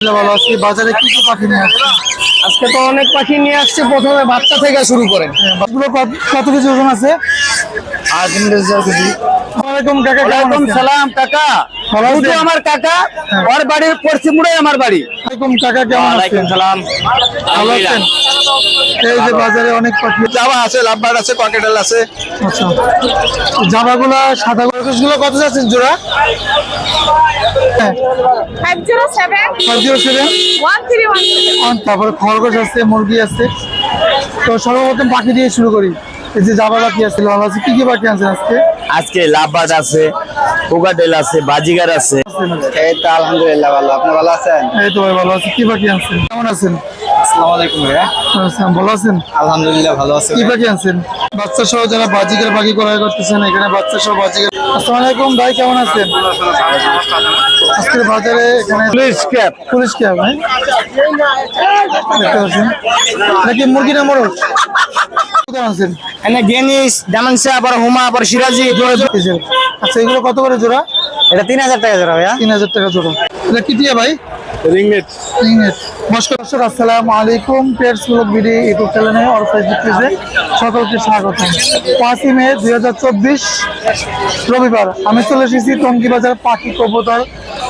ভালো আছি। বাজারে কি কি পাখি নিয়ে আসছে আজকে তো অনেক পাখি নিয়ে আসছে প্রথমে বাচ্চা থেকে শুরু করে। কত- কিছু ওজন আছে? আমার কাকা ওর বাড়ির পশ্চিমুড়ে আমার বাড়ি। কাকা কেমন সালাম। এই যে বাজারে অনেক পাখি জামা আছে লাভবার আছে ককেটেল আছে। আচ্ছা। জামাগুলা সাদা গুলো কত যাচ্ছেন জোড়া? হ্যাঁ তারপরে খরগোশ আছে মুরগি আছে। তো সর্বপ্রথম পাখি দিয়ে শুরু করি। এই যে জাবা পাখি আছে ভালো আছে কি কি পাখি আছে আজকে? আজকে লাভবার্ড আছে কোকাটেল আছে বাজিগার আছে। এই তো আলহামদুলিল্লাহ ভালো। আপনি ভালো আছেন? এই তো ভাই ভালো আছে। কি পাখি আছে কেমন আছেন? আসসালামু আলাইকুম ভাইয়া। আচ্ছা, ভালো আছেন? আলহামদুলিল্লাহ ভালো আছে কি পাখি আছেন বাচ্চা সহ যারা বাজিকার পাখি ক্রয় করতেছেন এখানে বাচ্চা সহ বাজিকার আসসালামু আলাইকুম ভাই কেমন আছেন? আজকের বাজারে এখানে পুলিশ ক্যাপ পুলিশ কি হবে দেখতে পাচ্ছেন। নাকি মুরগি না আছেন এনে গেনিস ডামানসা আবার হুমা আবার সিরাজি এই যে, আচ্ছা এগুলো কত করে জোড়া? এটা তিন হাজার টাকা জোড়া ভাইয়া। তিন হাজার টাকা জোড়া। এটা কি দিয়ে ভাই? রিংনেট নমস্কার দর্শক, আসসালামু আলাইকুম। পেয়ার্স ব্লগ ভিডিও ইউটিউব চ্যানেলে অর ফেসবুক পেজে সকলকে স্বাগত। পাঁচই মে দুই হাজার চব্বিশ, রবিবার। আমি চলে এসেছি টঙ্গি বাজার পাখি কবুতর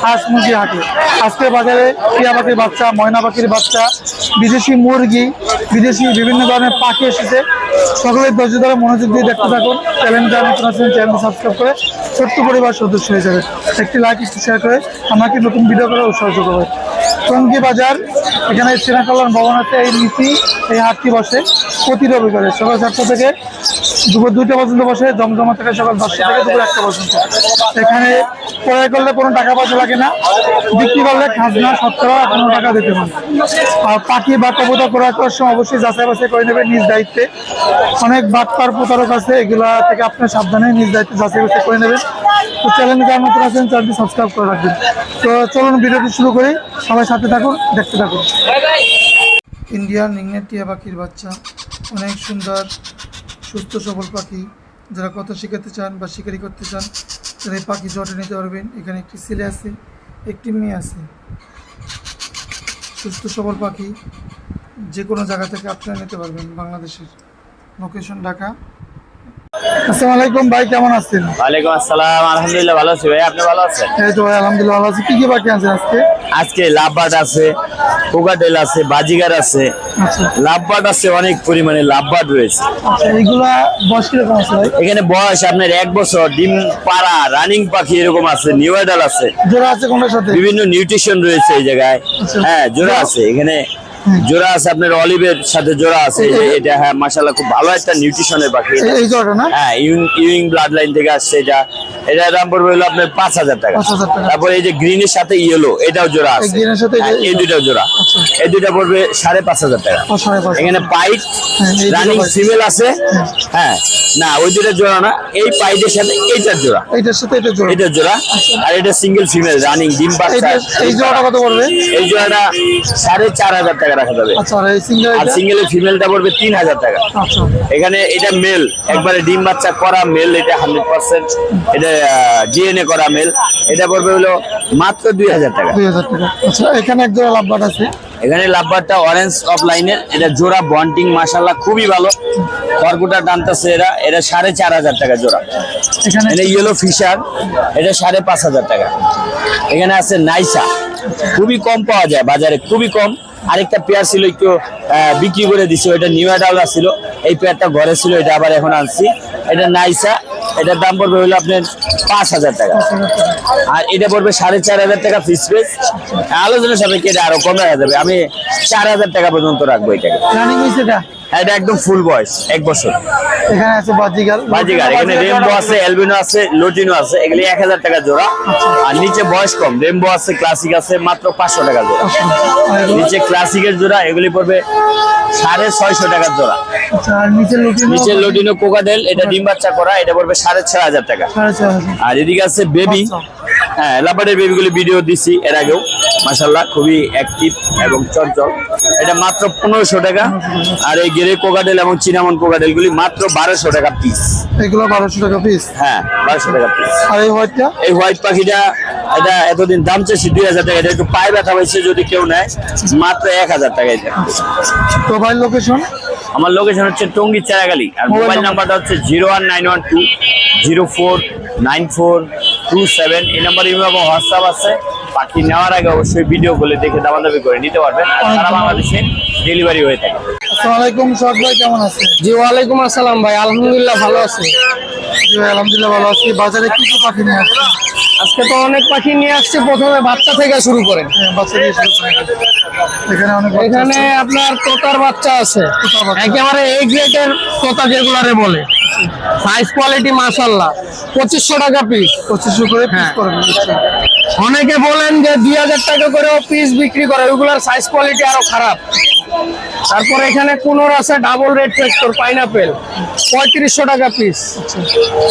হাঁস মুরগি হাটে। আজকের বাজারে টিয়া পাখির বাচ্চা, ময়না পাখির বাচ্চা, বিদেশি মুরগি, বিদেশি বিভিন্ন ধরনের পাখি এসেছে। সকলের ধৈর্য ধরে মনোযোগ দিয়ে দেখতে থাকুন। চ্যানেলটা নতুন আছেন চ্যানেল সাবস্ক্রাইব করে ছোট্ট পরিবার সদস্য হয়ে যাবে একটি লাইক একটি শেয়ার করে আমাকে নতুন ভিডিও করে উৎসাহ করবে টঙ্গী বাজার এখানে সেনা কল্যাণ ভবন আছে এই নীতি এই হাটটি বসে প্রতি রবিবারে সকাল চারটা থেকে দুপুর দুইটা পর্যন্ত বসে জমজমা থেকে সকাল দশটা থেকে দুপুর একটা পর্যন্ত। এখানে ক্রয় করলে কোনো টাকা পয়সা লাগে না, বিক্রি করলে খাজনা সত্তর আটান্ন টাকা দিতে হয়। আর পাখি বা কবুতর ক্রয় করার সময় অবশ্যই যাচাই বাছাই করে নেবে নিজ দায়িত্বে। অনেক বাটপার প্রতারক আছে, এগুলা থেকে আপনি সাবধানে নিজ দায়িত্বে যাচাই বাছাই করে নেবেন। তো চ্যানেল যার নতুন আছেন, চ্যানেলটি সাবস্ক্রাইব করে রাখবেন। তো চলুন ভিডিওটি শুরু করি। সবাই সাথে থাকুন, দেখতে থাকুন। ইন্ডিয়ান রিংনেট টিয়া পাখির বাচ্চা অনেক সুন্দর সুস্থ সবল পাখি। যারা কথা শেখাতে চান বা শিকারি করতে চান তারা এই পাখি জটে নিতে পারবেন। এখানে একটি ছেলে আছে একটি মেয়ে আছে। সুস্থ সবল পাখি যে কোনো জায়গা থেকে আপনারা নিতে পারবেন বাংলাদেশের। লোকেশন ঢাকা। আসসালামু আলাইকুম ভাই কেমন আছেন? ওয়ালাইকুম আসসালাম আলহামদুলিল্লাহ ভালো আছি ভাই। আপনি ভালো আছেন? এই তো ভাই আলহামদুলিল্লাহ ভালো আছি। কি কি পাখি আছেন আজকে? আজকে লাভবার্ড আছে কোকাটেল আছে বাজিগার আছে লাভবাট আছে অনেক পরিমাণে লাভবাট রয়েছে। আচ্ছা বয়স কীরকম আছে ভাই? এখানে বয়স আপনার এক বছর ডিম পাড়া রানিং পাখি এরকম আছে নিউ আছে। জোড়া আছে কোনটার সাথে? বিভিন্ন নিউট্রিশন রয়েছে এই জায়গায়। আচ্ছা। হ্যাঁ জোড়া আছে এখানে জোড়া আছে আপনার অলিভের সাথে জোড়া আছে। এটা হ্যাঁ মাসাল্লাহ খুব ভালো একটা নিউট্রিশনের পাখি এই- এই না? হ্যাঁ ইউইং ব্লাড লাইন থেকে আসছে এটা। দাম পড়বে হলো আপনার পাঁচ হাজার টাকা। 5,000 তারপর এই যে গ্রিনের সাথে ইয়েলো এটাও জোড়া আছে। এই হ্যাঁ, দুটাও জোড়া। আচ্ছা। এই দুটা পড়বে সাড়ে পাঁচ হাজার টাকা। এখানে পাইট হ্যাঁ, দুটো রানিং। ফিমেল আছে। হ্যাঁ। না ওই দুটা জোড়া না এই পাইটের সাথে এইটার জোড়া। এইটার সাথে এটা জোড়া। জোড়া। আর এটা সিঙ্গেল ফিমেল রানিং ডিম বাচ্চা এই জোড়াটা কত পড়বে? এই জোড়াটা সাড়ে চার হাজার টাকা। রাখা যাবে। আচ্ছা আর সিঙ্গেল ফিমেলটা পড়বে তিন হাজার টাকা। আচ্ছা। এখানে এটা মেল একবারে ডিম বাচ্চা করা মেল এটা হান্ড্রেড পার্সেন্ট এটা ডিএনএ করা মেল এটা পড়বে হলো মাত্র দুই হাজার টাকা। দুই হাজার টাকা। আচ্ছা এখানে এক জোড়া লাভবাট আছে। এখানে লাভবারটা অরেঞ্জ অফ লাইনের এটা জোড়া বন্টিং মাসাল্লাহ খুবই ভালো। খড়কুটা টানতেছে এরা। এটা সাড়ে চার হাজার টাকা জোড়া। এখানে ইয়েলো ফিশার এটা সাড়ে পাঁচ হাজার টাকা। এখানে আছে নাইসা। খুবই কম পাওয়া যায় বাজারে খুবই কম। আরেকটা পেয়ার ছিল একটু বিক্রি করে দিছি ওইটা নিউ ছিল। এই পেয়ারটা ঘরে ছিল এটা আবার এখন আনছি। এটা নাইসা এটার দাম পড়বে হলো আপনার পাঁচ হাজার টাকা। আর এটা পড়বে সাড়ে চার হাজার টাকা ফিস পেস আলোচনা সাপেক্ষে এটা আরও কমে যাবে। আমি চার হাজার টাকা পর্যন্ত রাখব এটাকে। এটা একদম ফুল বয়স এক বছর। এখানে আছে বাজিগার বাজিগার এখানে রেমবো আছে এলবিনো আছে লোটিনো আছে এগুলি এক হাজার টাকা জোড়া। আর নিচে বয়স কম রেমবো আছে ক্লাসিক আছে মাত্র পাঁচশো টাকা জোড়া। নিচে ক্লাসিকের জোড়া এগুলি পড়বে সাড়ে ছয়শো টাকার জোড়া। আচ্ছা নিচে লুটিনো কোকাডেল এটা ডিম বাচ্চা করা এটা পড়বে সাড়ে ছয় হাজার টাকা। আর এদিকে আছে বেবি হ্যাঁ লাবারের বেবিগুলি ভিডিও দিছি এর আগেও। মাসাল্লাহ খুবই অ্যাক্টিভ এবং চঞ্চল। এটা মাত্র পনেরোশো টাকা। আর এই গেরে কোকাডেল এবং চিনামন কোকাডেল গুলি মাত্র বারোশো টাকা পিস এগুলো বারোশো টাকা পিস হ্যাঁ বারোশো টাকা পিস আর এই হোয়াইটটা এই হোয়াইট পাখিটা এটা এতদিন দাম চেয়েছি দুই হাজার টাকা। এটা একটু পায়ে ব্যথা হয়েছে যদি কেউ নেয় মাত্র এক হাজার টাকা এটা। তো ভাই লোকেশন আমার লোকেশন হচ্ছে টঙ্গী চারাগালি। আর মোবাইল নাম্বারটা হচ্ছে zero one nine one two zero four nine four two seven এই নাম্বার ইমেল এবং হোয়াটসঅ্যাপ আছে। পাখি নেওয়ার আগে অবশ্যই ভিডিও বলে দেখে দামাদামি করে নিতে পারবেন। আর সারা বাংলাদেশে ডেলিভারি হয়ে থাকে। আসসালামাইকুম শখ ভাই কেমন আছেন? জি ওয়ালাইকুম আসসালাম ভাই। আলহামদুলিল্লাহ ভালো আছে। জি আলহামদুলিল্লাহ ভালো আছি। বাজারে কিছু কি পাখি নিয়ে আসছেন? আজকে তো অনেক পাখি নিয়ে আসছে প্রথমে বাচ্চা থেকে শুরু করেন হ্যাঁ। এখানে অনেক এখানে আপনার তোতার বাচ্চা আছে। একেবারে এই গ্রেটের তোতা যেগুলারে বলে। সাইজ কোয়ালিটি মাশাল্লাহ পঁচিশশো টাকা পিস পঁচিশশো করে পিস। অনেকে বলেন যে দুই হাজার টাকা করে পিস বিক্রি করে ওইগুলার সাইজ কোয়ালিটি আরও খারাপ। তারপর এখানে কোনোর আছে ডাবল রেড ফ্যাক্টর পাইনাপেল পঁয়ত্রিশশো টাকা পিস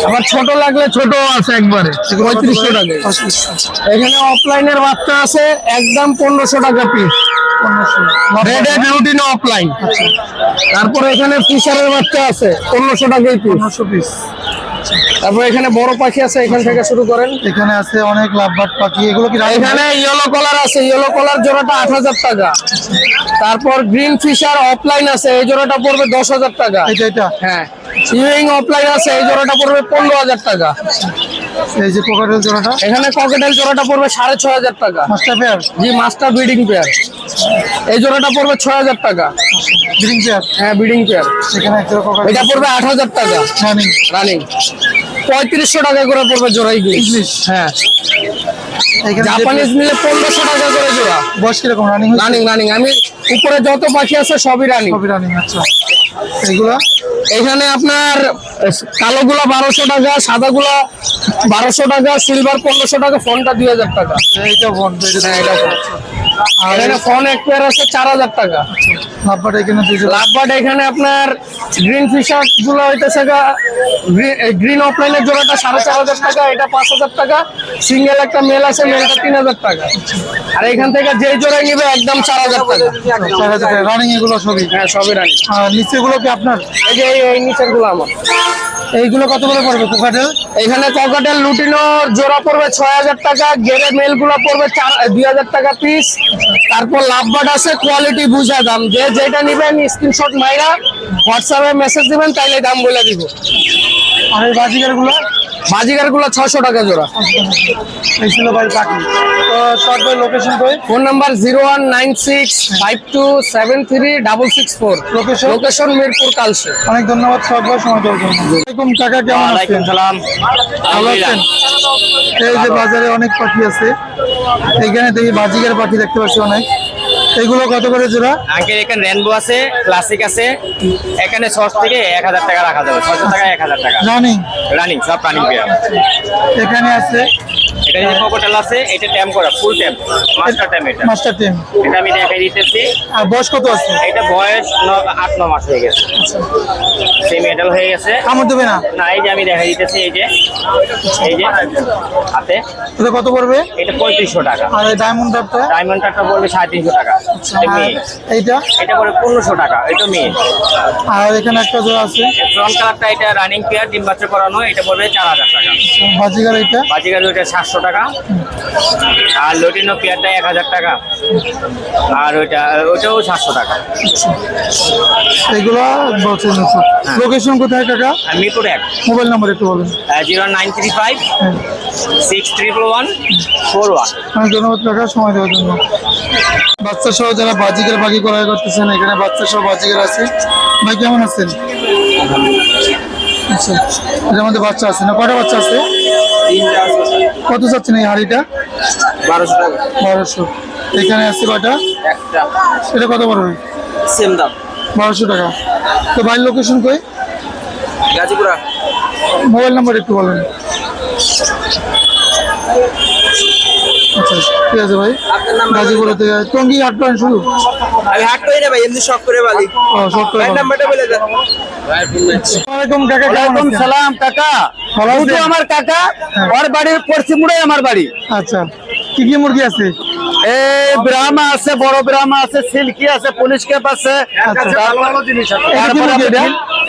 আবার ছোট লাগলে ছোট আছে একবারে, পঁয়ত্রিশশো টাকা। এখানে অফলাইনের বাচ্চা আছে, একদম পনেরোশো টাকা পিস রেডেড রুটিন অফলাইন তারপর এখানে ফিশারের বাচ্চা আছে, পনেরোশো পনেরোশো পিস তারপর এখানে বড় পাখি আছে এখান থেকে শুরু করেন। এখানে আছে অনেক লাভবাট পাখি এগুলো কি এখানে ইয়েলো কলার আছে ইয়েলো কলার জোড়াটা আট হাজার টাকা। তারপর গ্রিন ফিশার অফলাইন আছে এই জোড়াটা পড়বে দশ হাজার টাকা। এটা এটা হ্যাঁ ইউইং অফলাইন আছে এই জোড়াটা পড়বে পনেরো হাজার টাকা। এই যে পোকাটেল জোড়াটা এখানে ককেটেল জোড়াটা পড়বে সাড়ে ছয় হাজার টাকা। মাস্টার পেয়ার জি মাস্টার ব্রিডিং পেয়ার এই জোড়াটা পড়বে ছয় হাজার টাকা। গ্রিন পেয়ার হ্যাঁ ব্রিডিং পেয়ার এখানে এটা পড়বে আট হাজার টাকা। রানিং রানিং পঁয়ত্রিশশো টাকা করে পড়বে জোড়া ইংলিশ হ্যাঁ। জাপানিজ নিলে পনেরোশো টাকা করে জোড়া। বয়স কীরকম? রানিং রানিং রানিং আমি উপরে যত পাখি আছে সবই রানী। সবই রানী আচ্ছা। এগুলা? এখানে আপনার কালোগুলা বারোশো টাকা সাদাগুলা বারোশো টাকা সিলভার পনেরোশো টাকা ফোনটা দুই হাজার টাকা। এইটা ফোন হ্যাঁ, এটা ফোন। আর এখানে ফোন এক পেয়ার আছে চার হাজার টাকা। লাভবাট এখানে লাভবাট এখানে আপনার গ্রিন ফিশারগুলো হইতেছে গ্রিন অফলাইনের জোড়াটা সাড়ে চার হাজার টাকা এটা পাঁচ হাজার টাকা সিঙ্গেল একটা মেল আছে মেলটা তিন হাজার টাকা। আর এখান থেকে যেই জোড়াই নিবে একদম চার হাজার টাকা। চার হাজার টাকা রানিং এগুলো সবই? হ্যাঁ সবই রানি আর নিচেগুলো কি আপনার? এই যে এই- এই নিচেরগুলো আমার। এইগুলো কত করে পড়বে কোকাটেল এখানে ককাটেল লুটিনো জোড়া পড়বে ছয় হাজার টাকা গুলো পড়বে চার দুই হাজার টাকা পিস তারপর লাভবাট আছে কোয়ালিটি বুঝা দাম। যে যেটা নেবেন স্ক্রিনশট মাইরা হোয়াটসঅ্যাপে মেসেজ দিবেন, তাইলে দাম বলে দিব। আর এই বাজিকারগুলো বাজিগারগুলো ছশো টাকা জোড়া। এই ছিল ভাই পাখি তো শর্ট ভাই লোকেশন কই? Phone number zero one nine six five two seven three double six four. Location? Location Mirpur Kalshi অনেক ধন্যবাদ শর্ট ভাই সময় দেওয়ার জন্য। ওয়ালাইকুম কাকা কেমন আছেন? সালাম। ভালো আছেন? এই যে বাজারে অনেক পাখি আছে। এখানে দেখি বাজিকার পাখি দেখতে পাচ্ছি অনেক। এগুলো কত করে জোড়া? আঙ্কেল এখানে রেনবো আছে ক্লাসিক আছে। এখানে ছশ থেকে এক হাজার টাকা রাখা যাবে। ছশো টাকা এক হাজার টাকা। রানিং রানিং সব রানিং পেয়ার এখানে আছে? এটা যে পকোটেল আছে এটা ট্যাম করা ফুল ট্যাম মাস্টার ট্যাম এটা। মাস্টার টিম এটা আমি দেখাই দিতেছি। আর বয়স কত আছে? এটা বয়স ন- আট ন মাস হয়ে গেছে। সেই মেডাল হয়ে গেছে। কামড় দেবে না? না এই যে আমি দেখাই দিতেছি এই যে। এই যে হাতে। এটা কত পড়বে? এটা পঁয়ত্রিশশো টাকা। আর ডায়মন্ড ডাবটা ডায়মন্ড কাটটা পড়বে সাড়ে তিনশো টাকা। এটা আর মেয়ে। এইটা? এটা পড়বে পনেরোশো টাকা এটা মেয়ে। আর এখানে একটা জোড়া আছে? ফ্রন্ট কালারটা এটা রানিং পেয়ার ডিম বাচ্চা করানো এটা পড়বে চার হাজার টাকা। বাজিকার এইটা বাজিগার ওইটা সাতশো টাকা। আর লটিনো পেয়ারটা এক হাজার টাকা। আর ওইটা ওইটাও সাতশো টাকা। এগুলো লোকেশন কোথায় কাকা? মিরপুর এক। মোবাইল নাম্বার একটু বলুন। জিরো নাইন থ্রি ফাইভ হ্যাঁ six triple one four one. অনেক ধন্যবাদ কাকা সময় দেওয়ার জন্য। বাচ্চা সহ যারা বাজিকের বাকি ক্রয় করতেছেন এখানে বাচ্চা সহ বাজিকের আছে। ভাই কেমন আছেন? আচ্ছা। এটার মধ্যে বাচ্চা আছে না? কটা বাচ্চা আছে? কত চাচ্ছেন এই হাড়িটা? বারোশো টাকা। বারোশো। এখানে আছে কটা একটা। এটা কত বড় সেম দাম। বারোশো টাকা। তো বাড়ির লোকেশন কই? গাজীপুরা। মোবাইল নাম্বার একটু বলেন। আচ্ছা ঠিক আছে ভাই। গাজীপুর থেকে টঙ্গি হাট প্ল্যান শুরু। আমি হাট করি না ভাই এমনি শখ করে বালি। ও শর্ট করে নাম্বারটা বলে দেন। আসসালামাইকুম কাকা কেমন? সালাম কাকা। আমার কাকা ওর বাড়ির আমার বাড়ি। আচ্ছা কি কি মুরগি আছে? এই ব্রাহ্মা আছে বড় ব্রাহ্মা আছে সিল্কি আছে পুলিশ ক্যাপ আছে। আচ্ছা। তারপরে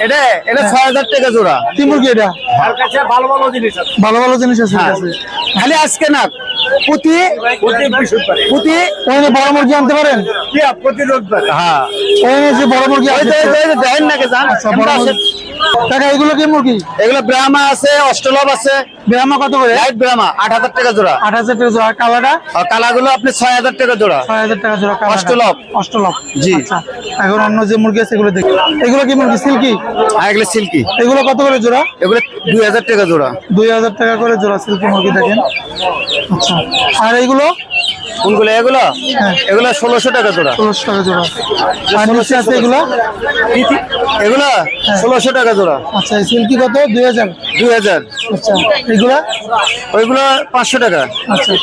এটা এটা? এটা ছয় হাজার টাকা জোড়া। কি মুরগি এটা ভালো ভালো জিনিস আছে। ভালো ভালো জিনিস আছে হ্যাঁ। খালি আজকে না পুঁতি পুঁতি ওখানে বড় মুরগি আনতে পারেন? প্রতি হ্যাঁ। ওখানে যে বড় মুরগি দেখেন নাকি জান? আচ্ছা বড় মুরগি। কাকা এগুলো কি মুরগি? এগুলো ব্রাহ্মা আছে অষ্টলভ আছে। ব্রাহ্মা কত করে? লাইট ব্রাহ্মা আট হাজার টাকা জোড়া। আট হাজার টাকা জোড়া। কালাটা? আর কালাগুলো আপনি ছয় হাজার টাকা জোড়া। ছয় হাজার টাকা জোড়া। অষ্টলভ। অষ্টলভ জি। আচ্ছা এখন অন্য যে মুরগি আছে এগুলো দেখি। এগুলো কি মুরগি? সিল্কি? আর এগুলো সিল্কি। এগুলো কত করে জোড়া? এগুলো দুই হাজার টাকা জোড়া। দুই হাজার টাকা করে জোড়া সিল্কি মুরগি দেখেন। আচ্ছা। আর এইগুলো? কোনগুলো এগুলো? হ্যাঁ। এগুলো ষোলোশো টাকা জোড়া। ষোলোশো টাকা জোড়া। আর নিচে আছে এগুলো? এগুলো? ষোলোশো টাকা জোড়া। আচ্ছা সিল্কি কত? দুই হাজার। দুই হাজার। আচ্ছা এগুলা? ওইগুলো পাঁচশো টাকা। আচ্ছা।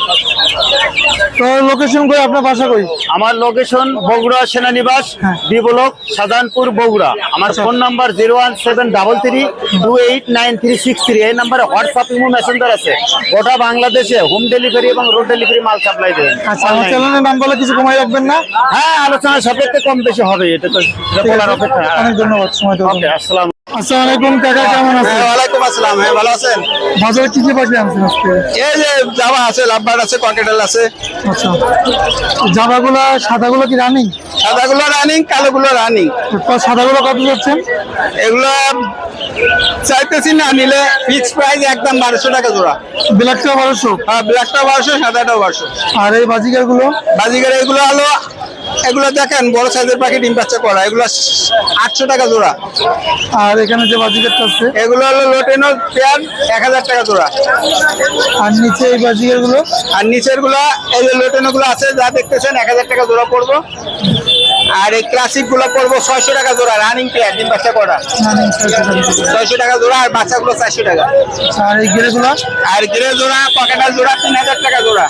তো লোকেশন কই? আপনার বাসা কই? আমার লোকেশন বগুড়া সেনানিবাস হ্যাঁ। B block Shahjahanpur Bogura. আমার phone number zero one seven double three two eight nine three six three এই নাম্বারে হোয়াটসঅ্যাপ ইমো মেসেঞ্জার আছে। গোটা বাংলাদেশে হোম ডেলিভারি এবং রোড ডেলিভারি মাল সাপ্লাই দেবেন। আচ্ছা আমার চ্যানেলের নাম বলে কিছু কমাই রাখবেন না? হ্যাঁ আলোচনা সাপেক্ষে কম বেশি হবে এটা তো বলার অপেক্ষা। অনেক ধন্যবাদ সময়। আসসালাম কাকা কেমন আছেন? ওয়ালাইকুম আসসালাম। হ্যাঁ ভালো আছেন? বাজারে কি কি পাখি আনছেন আজকে? এই যে জামা আছে আছে ককেটেল আছে। আচ্ছা। জামাগুলা সাদাগুলো কি রানিং? সাদাগুলো রানিং কালোগুলো রানিং। সাদাগুলো কত যাচ্ছেন? এগুলো চাইতেছি না নিলে ফিক্স প্রাইস একদম বারোশো টাকা জোড়া। ব্ল্যাকটা বারোশো? হ্যাঁ ব্ল্যাকটা বারোশো সাদাটাও বারোশো। আর এই বাজিকারগুলো বাজিগার এগুলো হলো এগুলো দেখেন বড় সাইজের পাখি ডিম বাচ্চা করা এগুলো আটশো টাকা জোড়া। আর এখানে যে বাজিকারটা আছে? এগুলো হলো লোটেনো পেয়ার এক হাজার টাকা জোড়া। আর নিচে এই বাজিকারগুলো আর নিচেরগুলো এই যে লোটেনো গুলো আছে যা দেখতেছেন এক হাজার টাকা জোড়া পড়ব। আর এই ক্লাসিকগুলো পড়ব ছয়শো টাকা জোড়া রানিং পেয়ার ডিম বাচ্চা করা ছয়শো টাকা জোড়া আর বাচ্চাগুলো চারশো টাকা। আর এই গিরে গুলো? আর গ্রে জোড়া পকেটার জোড়া তিন হাজার টাকা জোড়া।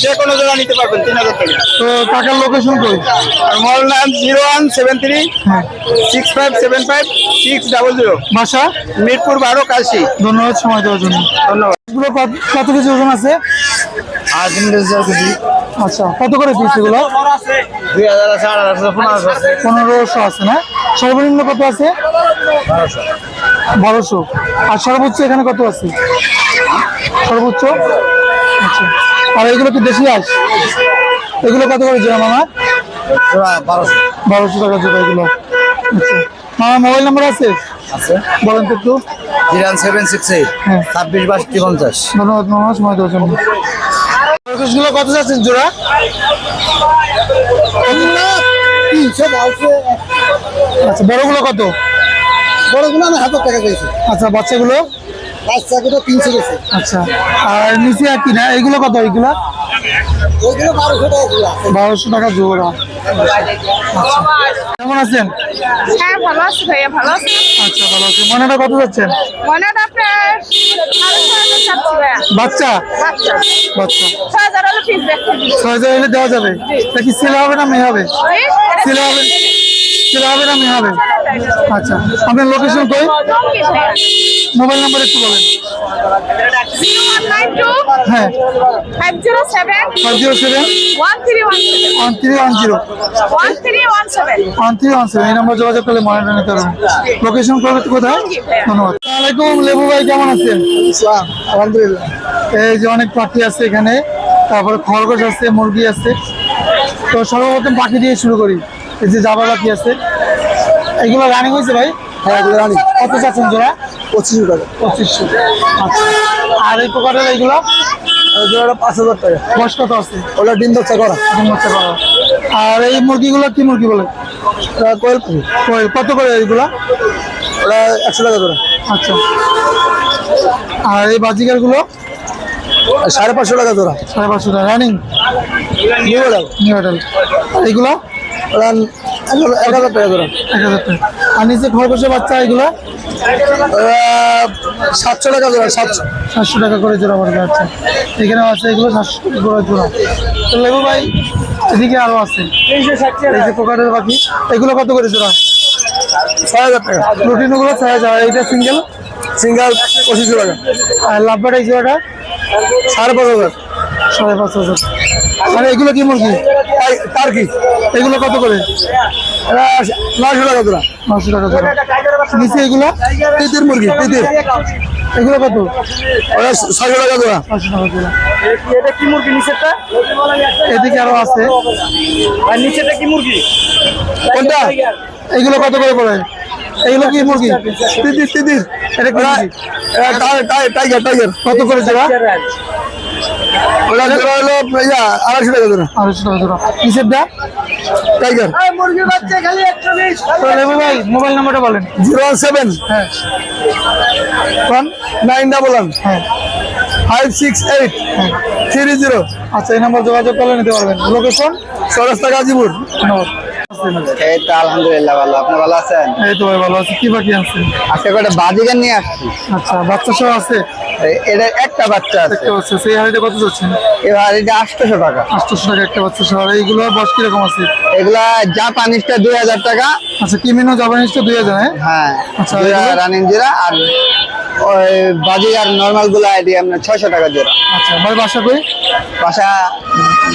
যে কোনো জোড়া নিতে পারবেন তিন হাজার টাকা। তো কাকার লোকেশন কই? আর মোবাইল নাম zero one seven three six five seven five six double zero বাসা? মিরপুর বারো কাশি ধন্যবাদ সময় দেওয়ার জন্য। ধন্যবাদ। কত কত কেজি ওজন আছে? আর তিন কেজি। আচ্ছা কত করে পিস এগুলো? দুই হাজার আছে আট হাজার পনেরোশো আছে পনেরোশো আছে না? সর্বনিম্ন কত আছে? বারোশো। আর সর্বোচ্চ এখানে কত আছে? সর্বোচ্চ? আচ্ছা। আর এগুলো কি দেশি আস এগুলো কত করে জোড়া মামা? বারোশো বারোশো টাকা জোড়া এগুলো। আচ্ছা। মামা মোবাইল নাম্বার আছে? আছে। বলেন তো একটু। সেভেন সিক্স এইট হ্যাঁ। ছাব্বিশ বাষট্টি পঞ্চাশ। ধন্যবাদ মামা সময় দেওয়ার জন্য। গুলো কত যাচ্ছেন জোড়া? আচ্ছা বড়গুলো কত? বড়গুলো আমি হাজার টাকা পেয়েছি আচ্ছা বাচ্চাগুলো? বাচ্চাগুলো তিনশো গেছে আচ্ছা আর নিচে আর কি না? এগুলো কত? এগুলা বারোশো টাকা আছে। জোড়া। কেমন আছেন? হ্যাঁ ভালো আছি ভাইয়া ভালো আছি আচ্ছা ভালো আছেন মনেটা কত যাচ্ছেন মনে হয় আপনার বাচ্চা? বাচ্চা। বাচ্চা। ছয় হাজার হলে ফিস ছয় হাজার হলে দেওয়া যাবে? তা কি ছেলে হবে না মেয়ে হবে? ছেলে হবে ছেলে হবে না মেয়ে হবে? আচ্ছা আপনার লোকেশন কই? মোবাইল নাম্বার একটু বলেন। হ্যাঁ। এই নম্বর যোগাযোগ করলে নিতে পারবেন। লোকেশন কোথায়? ধন্যবাদ। আসসালামাইকুম লেবু ভাই কেমন আছেন? আলহামদুলিল্লাহ। এই যে অনেক পাখি আছে এখানে। তারপরে খরগোশ আছে মুরগি আছে। তো সর্বপ্রথম পাখি দিয়ে শুরু করি। এই যে জাবা পাখি আছে। এগুলো রানিং হয়েছে ভাই? হ্যাঁ এগুলো রানি কত চাচ্ছেন জোড়া? পঁচিশশো টাকা পঁচিশশো আচ্ছা। আর এই প্রকারের এইগুলো জোড়াটা পাঁচ হাজার টাকা। বয়স কত আছে? ওটা ডিম বাচ্চা করা ডিম বাচ্চা করা। আর এই মুরগিগুলো কি মুরগি বলে? ওটা কোয়েল কত করে এইগুলা? ওটা একশো টাকা জোড়া। আচ্ছা। আর এই বাজিকারগুলো সাড়ে পাঁচশো টাকা জোড়া। সাড়ে পাঁচশো টাকা। Running new model new hotel এইগুলো? এক হাজার টাকা জোড়া। এক হাজার টাকা। আর নিচে খরগোশের বাচ্চা এগুলো ওটা সাতশো টাকা জোড়া সাতশো। সাতশো টাকা করে জোড়া পড়বে আচ্ছা এখানেও আছে এগুলো সাতশো টাকা করে জোড়া। তো লেবু ভাই এদিকে আরও আছে। এই যে পোকাটের পাখি এগুলো কত করে জোড়া? ছয় হাজার টাকা। প্রোটিনগুলো ছয় হাজার এইটা সিঙ্গেল? সিঙ্গাল পঁচিশশো টাকা আর লাভবার এই জোড়াটা? সাড়ে পাঁচ হাজার। সাড়ে পাঁচ হাজার। আর এগুলো কি মুরগি? তার কি এগুলো কত করে? নয়শো টাকা জোড়া। টাকা জোড়া। নিচে এগুলো তিতির মুরগি তিতির এগুলো কত? ছয়শো টাকা জোড়া। টাকা জোড়া। এটা কি মুরগি নিচেরটা? এদিকে আরও আছে। আর নিচেটা কি মুরগি? কোনটা? এগুলো কত করে পড়ে? এগুলো কি মুরগি? তিতির তিতির। এটা কি টাই- টাই- টাইগার টাইগার। কত করে জোড়া? ওটা জোড়া হলো আড়াইশো টাকা জোড়া আড়াইশো টাকা জোড়া নিচের দা? টাইগার ভাই মোবাইল নাম্বারটা বলেন। Zero one seven. হ্যাঁ। One nine double one. হ্যাঁ। Five six eight. Three zero. আচ্ছা এই নাম্বার যোগাযোগ করলে নিতে পারবেন। লোকেশন চৌরাস্তা গাজীপুর। এই তো আলহামদুলিল্লাহ ভালো। আপনি ভালো আছেন? এই তো ভাই ভালো আছে। কি বাকি আছেন আজকে কটা বাজিগার নিয়ে আসছি? আচ্ছা বাচ্চা সহ আছে? এটা একটা বাচ্চা আছে। সেই হাড়িটা কত টাকা। আটশোশো টাকা একটা বাচ্চা সহ। আর এইগুলো বয়স কীরকম আছে? এগুলা টাকা। আচ্ছা কিমিনো জাপানিজটা হ্যাঁ? হ্যাঁ আচ্ছা, রানিং আর ওই বাজিগার নর্মালগুলা এটি আপনার ছয়শো টাকা জোড়া। আচ্ছা বাসা কই? বাসা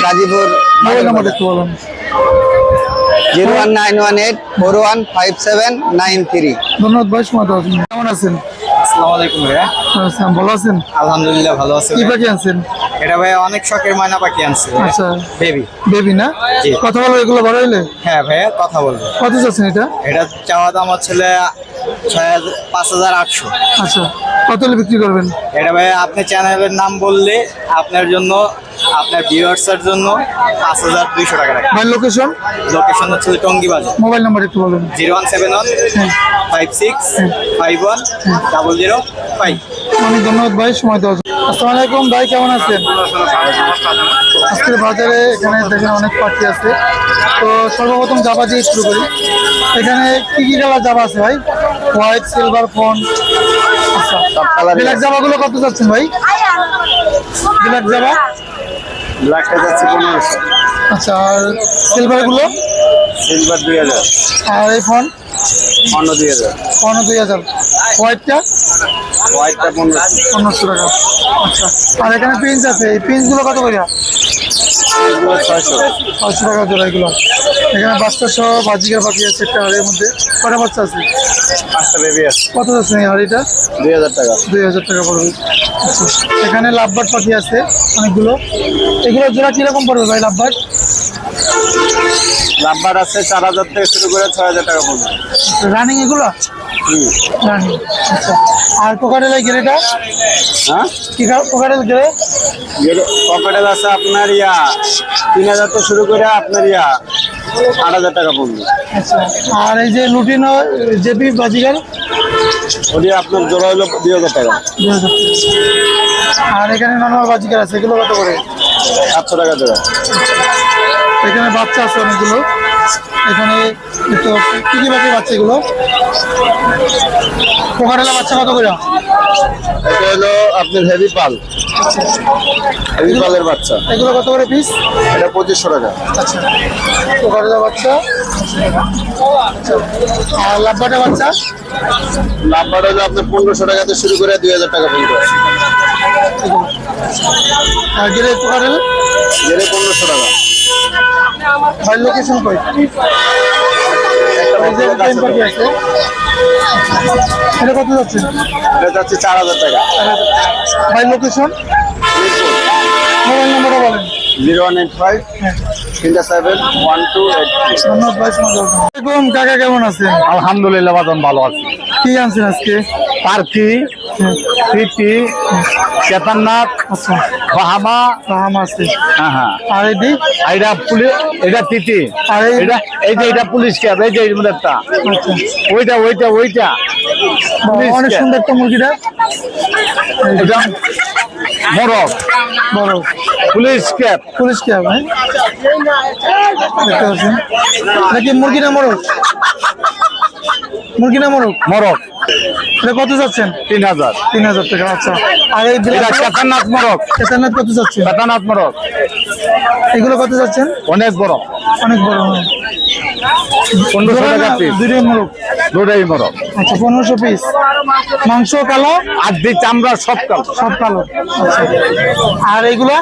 গাজীপুর মোবাইল নাম্বার একটু বলুন। Zero one nine one eight four one five seven nine three. ধন্যবাদ ভাই সময় কেমন আছেন? আসসালামু আলাইকুম ভাইয়া। ভালো আছেন? আলহামদুলিল্লাহ ভালো আছে কি পাখি আনছেন? এটা ভাইয়া অনেক শখের ময়না পাখি আনছে আচ্ছা। বেবি। বেবি না? জি। কথা বলো এগুলো বড় হইলে হ্যাঁ ভাইয়া কথা বলব। কত এটা? এটা চাওয়া দাম হচ্ছে ছয় হাজার পাঁচ হাজার আটশো। আচ্ছা। কত বিক্রি করবেন? এটা ভাই আপনি চ্যানেলের নাম বললে আপনার জন্য আপনার ভিউয়ার্সের জন্য পাঁচ হাজার দুইশো টাকা রাখবে ভাই লোকেশন লোকেশন হচ্ছে টঙ্গি বাজার। মোবাইল নাম্বার একটু বলুন zero one seven one five six five one double zero five. অনেক ধন্যবাদ ভাই সময় জন্য। আসসালামু আলাইকুম ভাই কেমন আছেন? আজকের বাজারে এখানে দেখেন অনেক পাখি আছে। তো সর্বপ্রথম জাবা দিয়ে শুরু করি। এখানে কি কি কালার জাবা আছে ভাই? হোয়াইট সিলভার ফোন আচ্ছা ব্ল্যাক জামাগুলো কত যাচ্ছেন ভাই? ব্ল্যাক জামা? ব্ল্যাকটা যাচ্ছে পনেরোশো। আচ্ছা আর সিলভারগুলো সিলভার দুই হাজার। আর এই ফোন? অন্য দুই হাজার। পনেরো দুই হাজার। হোয়াইটটা? হোয়াইটটা পনেরোশো। পনেরোশো টাকা। আচ্ছা আর এখানে পিন্স আছে। এই পিন্সগুলো কত করে ছয়শো পাঁচশো টাকা জোড়া এগুলো। এখানে বাচ্চা সহ বাজিকার পাখি আছে একটা হাড়ির মধ্যে। কটা বাচ্চা আছে? পাঁচটা বেবি আছে। কত যাচ্ছে এই হাড়িটা? দুই হাজার টাকা। দুই হাজার টাকা পড়বে। এখানে লাভবার্ড পাখি আছে অনেকগুলো। এগুলো জোড়া কীরকম পড়বে ভাই লাভবার্ড? লাম্বার আছে চার হাজার থেকে শুরু করে ছয় হাজার টাকা পড়বে। রানিং এগুলো? আর কোকারেলের গেরেটা হ্যাঁ? কি গেরে আছে আপনার ইয়া তিন হাজার থেকে শুরু করে আপনার ইয়া আট হাজার টাকা পড়বে। আচ্ছা। আর এই যে লুটিনো জেপি বাজিগার? ওটি আপনার জোড়া হলো দুই হাজার টাকা। আর এখানে নর্মাল বাজিকার আছে এগুলো কত করে? সাতশো টাকা জোড়া। এখানে বাচ্চা আছে অনেকগুলো। এখানে তো কি কি বাকি বাচ্চা এগুলো কোকারেলা বাচ্চা কত করে? এটা হলো আপনার হেভি পাল। হেভি পালের বাচ্চা। এগুলো কত করে পিস এটা পঁচিশশো টাকা। আচ্ছা বাচ্চা। আচ্ছা। আর লাভবাটা বাচ্চা? নাম্বার হলো আপনার পনেরোশো টাকা থেকে শুরু করে দুই হাজার টাকা পর্যন্ত। আছে আর গেলে কোকারেল গেলে পনেরোশো টাকা। ভাই লোকেশন কই? আছে আছে এটা কত যাচ্ছে? এটা যাচ্ছে চার হাজার টাকা। ভাই লোকেশন মোবাইল নাম্বারটা বলেন। জিরো ওয়ান এইট ফাইভ তিনটা সেভেন ওয়ান টু এইট ধন্যবাদ। কাকা কেমন আছেন? আলহামদুলিল্লাহ বাদন ভালো আছে। কি আনছেন আজকে? পার্কি প্রীতি কেদারনাথ বাহামা রাহাম আছে। হ্যাঁ হ্যাঁ। আর এটা পুলিশ এটা তিতি আর এটা এই যে এটা পুলিশ ক্যাব এই যে এর মধ্যে একটা আচ্ছা। ওইটা ওইটা ওইটা। অনেক ক্যাব। সুন্দর তো মুরগিটা। এটা মরক পুলিশ ক্যাব। পুলিশ কি হবে দেখতে পাচ্ছেন। নাকি মুরগি মোরগ? মুরগি না মোরগ মরক। এটা কত যাচ্ছেন তিন হাজার। তিন হাজার টাকা আচ্ছা। আর এই এটা কেদারনাথ মরক। কেদারনাথ কত যাচ্ছেন কেদারনাথ মরক। এগুলো কত যাচ্ছেন অনেক বড়। অনেক বড় পনেরোশো টাকা পিস দুটোই মোরগ দুটাই মরক। আচ্ছা পনেরোশো পিস মাংস কালো? আর দি চামড়া সব কাল। সব কালো আচ্ছা। আর এইগুলা?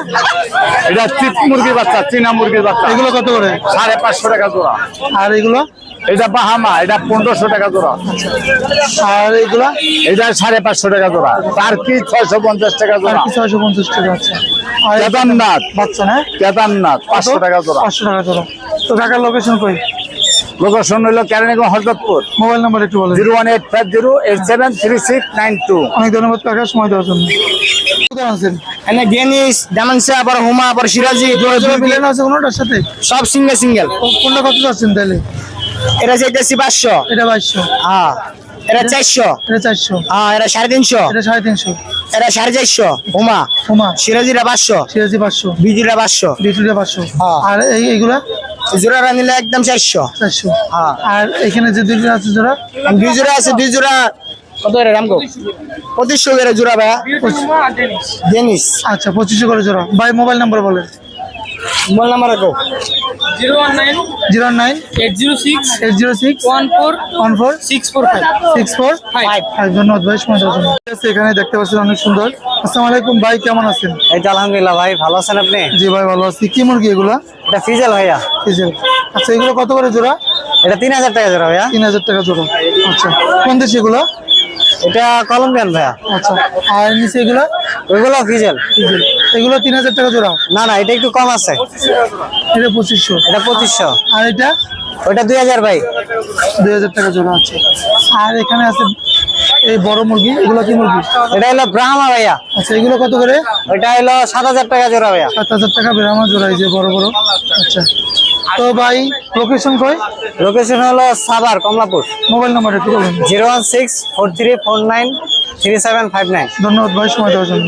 এটা মুরগির বাচ্চা চীনা মুরগির বাচ্চা। এগুলো কত করে? সাড়ে পাঁচশো টাকা জোড়া। আর এগুলো? এটা বাহামা এটা পনেরোশো টাকা জোড়া। আর এইগুলা? এটা সাড়ে পাঁচশো টাকা জোড়া। তার কি ছয়শো পঞ্চাশ টাকা জোড়া? কি ছয়শো পঞ্চাশ টাকা আচ্ছা কেদারনাথ। বাচ্চা না? কেদারনাথ পাঁচশো টাকা জোড়া। পাঁচশো টাকা জোড়া। তো কাকার লোকেশন কই? লোকেশন হইল কেরানীগঞ্জ হরদতপুর। মোবাইল নাম্বার একটু বলেন। Zero one eight five zero eight seven three six nine two. অনেক ধন্যবাদ কাকা সময় দেওয়ার জন্য। এনে গেনিস ডামানসা আবার হুমা আবার সিরাজি মিলেন আছে কোনোটার সাথে? সব সিঙ্গেল সিঙ্গেল কোনটা কত যাচ্ছেন তাহলে? এটা চাইতেছি পাঁচশো। এটা বাইশশো হ্যাঁ এটা চারশো। এটা চারশো। হ্যাঁ এটা সাড়ে তিনশো। এটা সাড়ে তিনশো। এটা সাড়ে চারশো। হুমা হুমা সিরাজিরা পাঁচশো। সিরাজি পাঁচশো। বিজিরা পাঁচশো। পাঁচশো। হ্যাঁ। আর এই এইগুলা? জোড়াটা নিলে একদম চারশো। চারশো। হ্যাঁ। আর এখানে যে দুইটা আছে জোড়া? দুই জোড়া আছে দুই জোড়া কত রামগো পঁচিশশো করে জোড়া ভাইয়া। ডেনিস। আচ্ছা পঁচিশশো করে জোড়া। ভাই মোবাইল নাম্বার বলেন। মোবাইল নাম্বার রাখো। Zero one nine zero nine eight zero six eight zero six one four one four six four five six four five. Five. ধন্যবাদ ভাই সময় আছে, এখানে দেখতে পাচ্ছেন অনেক সুন্দর। আসসালামু আলাইকুম ভাই কেমন আছেন? এই তো আলহামদুলিল্লাহ ভাই ভালো আছেন আপনি? জি ভাই ভালো আছি। কি মুরগি এগুলা? এটা ফিজেল ভাইয়া। ডিজেল আচ্ছা এগুলো কত করে জোড়া? এটা তিন হাজার টাকা জোড়া ভাইয়া। তিন হাজার টাকা জোড়া। আচ্ছা কোন দেশ এগুলো? এটা কলম্বিয়ান ভাইয়া? আচ্ছা আর নিচে এগুলো? ওইগুলো ফিজেল। এগুলো তিন হাজার টাকা জোড়া। না না এটা একটু কম আছে। এটা পঁচিশশো। এটা পঁচিশশো। আর এটা? ওইটা দুই হাজার ভাই। দুই হাজার টাকা জোড়া আছে। আর এখানে আছে এই বড় মুরগি। এগুলো কি মুরগি? এটা হলো ব্রাহ্মা ভাইয়া। আচ্ছা এগুলো কত করে? ওইটা হলো সাত হাজার টাকা জোড়া ভাইয়া। সাত হাজার টাকা বেরামা জোড়া এই যে বড় বড়। আচ্ছা। তো ভাই লোকেশন কই? লোকেশন হলো সাভার কমলাপুর। মোবাইল নাম্বার একটু বলুন। Zero one six four three four nine three seven five nine. ধন্যবাদ ভাই সময় দেওয়ার জন্য।